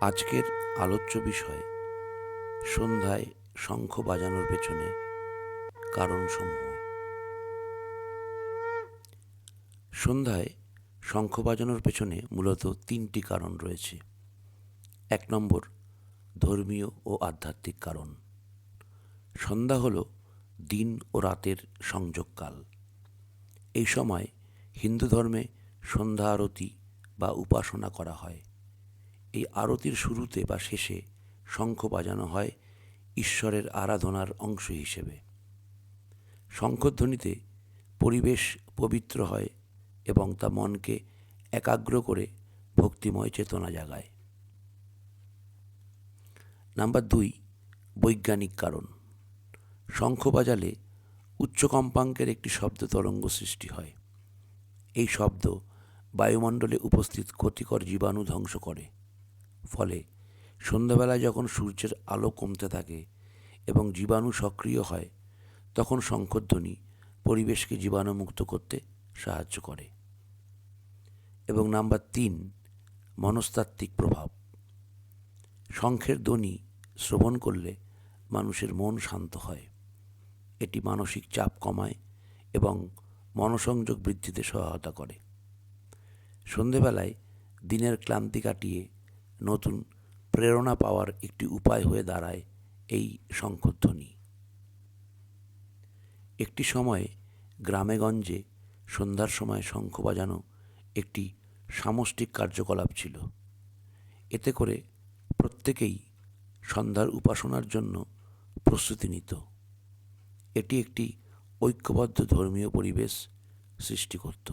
আজকের আলোচ্য বিষয় সন্ধ্যায় শঙ্খ বাজানোর পেছনে কারণসমূহ। সন্ধ্যায় শঙ্খ বাজানোর পেছনে মূলত তিনটি কারণ রয়েছে। এক নম্বর, ধর্মীয় ও আধ্যাত্মিক কারণ। সন্ধ্যা হল দিন ও রাতের সংযোগকাল। এই সময় হিন্দু ধর্মে সন্ধ্যা আরতি বা উপাসনা করা হয়। এই আরতির শুরুতে বা শেষে শঙ্খ বাজানো হয় ঈশ্বরের আরাধনার অংশ হিসেবে। শঙ্খধ্বনিতে পরিবেশ পবিত্র হয় এবং তা মনকে একাগ্র করে ভক্তিময় চেতনা জাগায়। নাম্বার দুই, বৈজ্ঞানিক কারণ। শঙ্খ বাজালে উচ্চ কম্পাঙ্কের একটি শব্দ তরঙ্গ সৃষ্টি হয়। এই শব্দ বায়ুমণ্ডলে উপস্থিত ক্ষতিকর জীবাণু ধ্বংস করে। ফলে সন্ধ্যাবেলায় যখন সূর্যের আলো কমতে থাকে এবং জীবাণু সক্রিয় হয়, তখন শঙ্খধ্বনি পরিবেশকে জীবাণুমুক্ত করতে সাহায্য করে। এবং নাম্বার তিন, মনস্তাত্ত্বিক প্রভাব। শঙ্খের ধ্বনি শ্রবণ করলে মানুষের মন শান্ত হয়। এটি মানসিক চাপ কমায় এবং মনসংযোগ বৃদ্ধিতে সহায়তা করে। সন্ধেবেলায় দিনের ক্লান্তি কাটিয়ে নতুন প্রেরণা পাওয়ার একটি উপায় হয়ে দাঁড়ায় এই শঙ্খধ্বনি একটি সময়ে গ্রামেগঞ্জে সন্ধ্যার সময় শঙ্খ বাজানো একটি সামষ্টিক কার্যকলাপ ছিল। এতে করে প্রত্যেকেই সন্ধ্যার উপাসনার জন্য প্রস্তুতি নিত। এটি একটি ঐক্যবদ্ধ ধর্মীয় পরিবেশ সৃষ্টি করত।